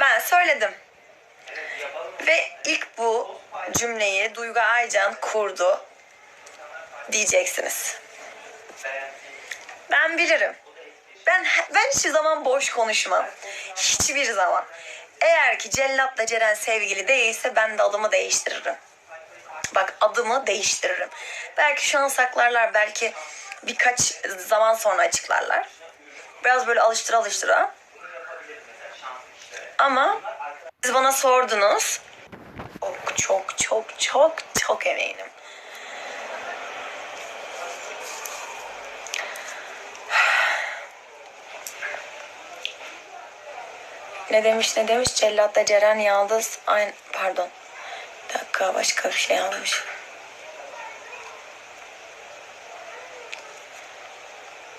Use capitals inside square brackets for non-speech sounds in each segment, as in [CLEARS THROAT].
Ben söyledim. Ve ilk bu cümleyi Duygu Aycan kurdu diyeceksiniz. Ben bilirim. Ben ben hiçbir zaman boş konuşmam. Hiçbir zaman. Eğer ki Cellat'la Ceren sevgili değilse ben de adımı değiştiririm. Bak adımı değiştiririm. Belki şu an saklarlar, belki birkaç zaman sonra açıklarlar. Biraz böyle alıştıra alıştıra. Ama siz bana sordunuz. Çok çok çok çok çok eminim. Ne demiş ne demiş Cellat'la Ceren Yaldız aynı pardon. Bir dakika başka bir şey yazmış.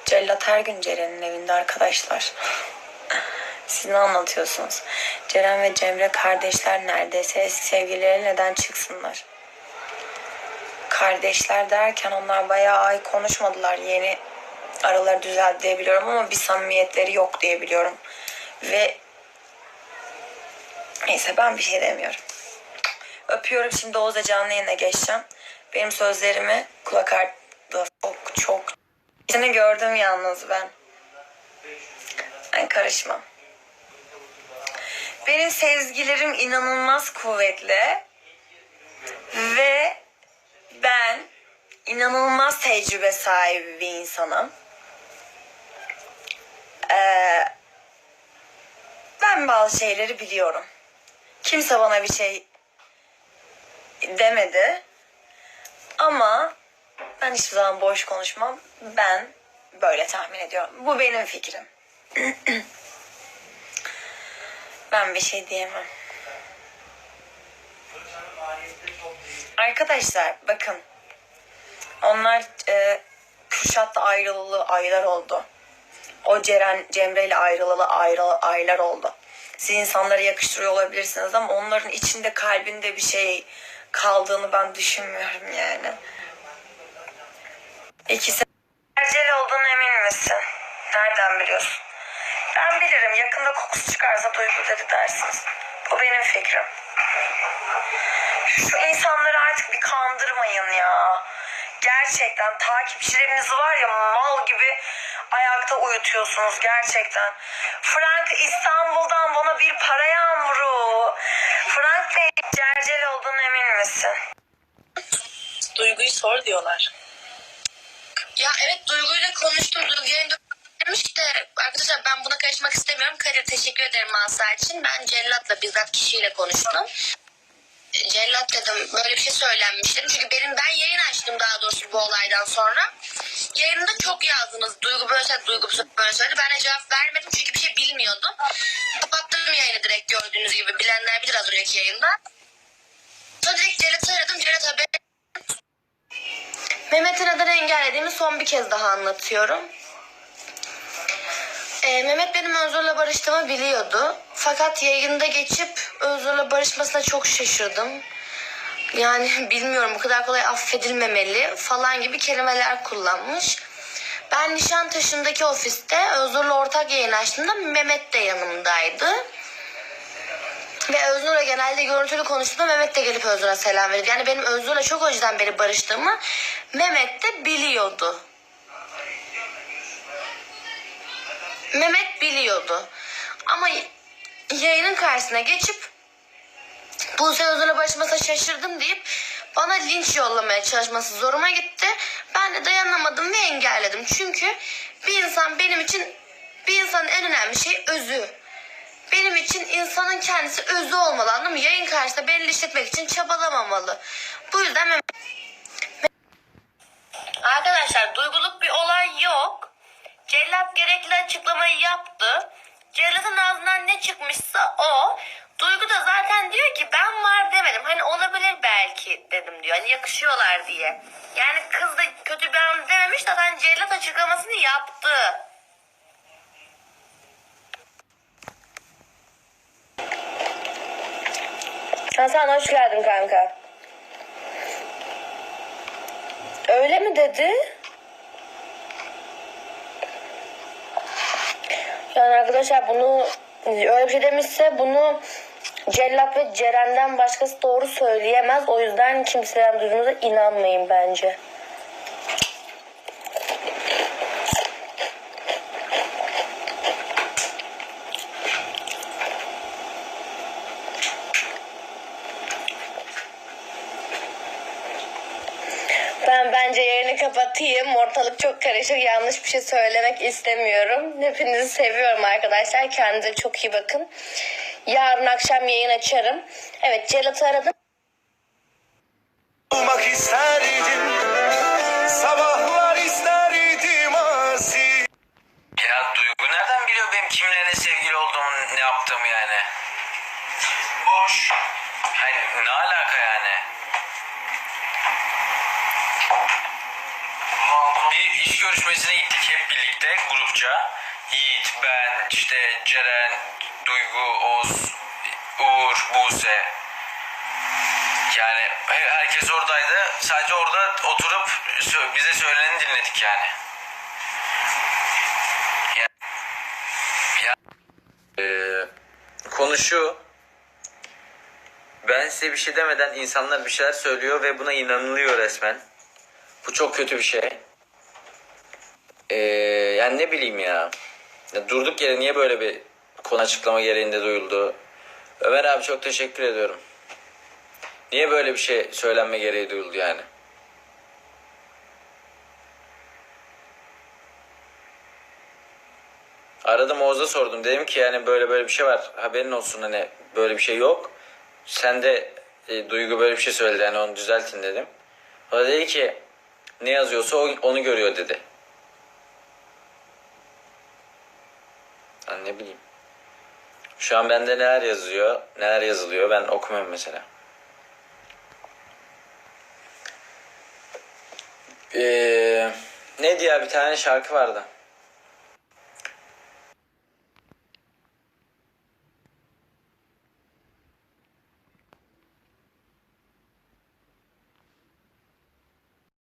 Cellat her gün Ceren'in evinde arkadaşlar. Siz ne anlatıyorsunuz? Ceren ve Cemre kardeşler neredeyse eski sevgilileri neden çıksınlar? Kardeşler derken onlar bayağı ay konuşmadılar. Yeni araları düzeldi diye biliyorum ama bir samimiyetleri yok diye biliyorum. Ve neyse ben bir şey demiyorum. Öpüyorum şimdi Oğuz'a canlı yayına geçeceğim. Benim sözlerimi kulak ardı. Çok çok. Seni gördüm yalnız ben. Ben karışmam. Benim sezgilerim inanılmaz kuvvetli. Ve ben inanılmaz tecrübe sahibi bir insanım. Ee, ben bazı şeyleri biliyorum. Kimse bana bir şey demedi. Ama ben hiçbir zaman boş konuşmam. Ben böyle tahmin ediyorum. Bu benim fikrim. [CLEARS THROAT] ben bir şey diyemem. Arkadaşlar bakın. Onlar e, Kürşat'la ayrılalı aylar oldu. O Ceren Cemre ile ayrılalı ayrı, aylar oldu. Siz insanlara yakıştırıyor olabilirsiniz ama onların içinde kalbinde bir şey kaldığını ben düşünmüyorum yani. İkisi Ercel olduğunu emin misin? Nereden biliyorsun? Ben bilirim. Yakında kokusu çıkarsa duygu dedi dersiniz. Bu benim fikrim. Şu insanları artık bir kandırmayın ya. Gerçekten takipçileriniz var ya mal gibi ayakta uyutuyorsunuz gerçekten. Frank İstanbul'dan bana bir para yağmuru. Frank Bey cercel olduğunu emin misin? Duyguyu sor diyorlar. Ya evet Duygu'yla konuştum. Duygu demiş de arkadaşlar ben buna karışmak istemiyorum. Kadir teşekkür ederim Asa için. Ben Cellat'la bizzat kişiyle konuştum. Cellat dedim böyle bir şey söylenmiş dedim. Çünkü benim ben yayın açtım daha doğrusu bu olaydan sonra. Yayında çok yazdınız. Duygu böyle söyledi, Duygu böyle söyledi. Ben de cevap vermedim çünkü bir şey bilmiyordum. Kapattım yayını direkt gördüğünüz gibi. Bilenler bilir az önceki yayında. Sonra direkt Cellat'ı aradım. Cellat haber Mehmet'in adını engellediğimi son bir kez daha anlatıyorum. Ee, Mehmet benim Özgür'le barıştığımı biliyordu. Fakat yayında geçip Özgür'le barışmasına çok şaşırdım. Yani [LAUGHS] bilmiyorum bu kadar kolay affedilmemeli falan gibi kelimeler kullanmış. Ben Nişantaşı'ndaki ofiste Özgür'le ortak yayın açtığımda Mehmet de yanımdaydı. Ve Özgür'le genelde görüntülü konuştuğumda Mehmet de gelip Özgür'e selam verirdi. Yani benim Özgür'le çok önceden beri barıştığımı Mehmet de biliyordu. Mehmet biliyordu. Ama yayının karşısına geçip Buse Özgür'le barışmasına şaşırdım deyip bana linç yollamaya çalışması zoruma gitti. Ben de dayanamadım ve engelledim. Çünkü bir insan benim için bir insanın en önemli şey özü. Benim için insanın kendisi özü olmalı anladın mı? Yayın karşısında beni işletmek için çabalamamalı. Bu yüzden Arkadaşlar duyguluk bir olay yok. Cellat gerekli açıklamayı yaptı. Cellat'ın ağzından ne çıkmışsa o. Duygu da zaten diyor ki ben var demedim. Hani olabilir belki dedim diyor. Hani yakışıyorlar diye. Yani kız da kötü bir an dememiş zaten Cellat açıklamasını yaptı. Hasan hoş geldin kanka. Öyle mi dedi? Yani arkadaşlar bunu öyle bir şey demişse bunu Cellat ve Ceren'den başkası doğru söyleyemez. O yüzden kimseden duyduğunuza inanmayın bence. Ben bence yayını kapatayım. Ortalık çok karışık. Yanlış bir şey söylemek istemiyorum. Hepinizi seviyorum arkadaşlar. Kendinize çok iyi bakın. Yarın akşam yayın açarım. Evet Celat'ı aradım. Olmak isterdim Sabahlar isterdim asi Ya Duygu nereden biliyor benim kimle ne sevgili olduğumu, ne yaptığımı yani? Boş. Hani ne alaka yani? Bir iş görüşmesine gittik hep birlikte grupça. Yiğit, ben, işte Ceren, Duygu, Oğuz, Uğur, Buse. Yani he- herkes oradaydı. Sadece orada oturup bize söyleneni dinledik yani. Ee, konu. Ben size bir şey demeden insanlar bir şeyler söylüyor ve buna inanılıyor resmen. Bu çok kötü bir şey. Ee, yani ne bileyim ya. ya. Durduk yere niye böyle bir konu açıklama gereğinde duyuldu? Ömer abi çok teşekkür ediyorum. Niye böyle bir şey söylenme gereği duyuldu yani? Aradım Oğuz'a sordum. Dedim ki yani böyle böyle bir şey var. Haberin olsun hani böyle bir şey yok. Sen de e, Duygu böyle bir şey söyledi yani onu düzeltin dedim. O da dedi ki ne yazıyorsa onu görüyor dedi. Ben ne bileyim. Şu an bende neler yazıyor, neler yazılıyor ben okumuyorum mesela. Ee, ne diye bir tane şarkı vardı.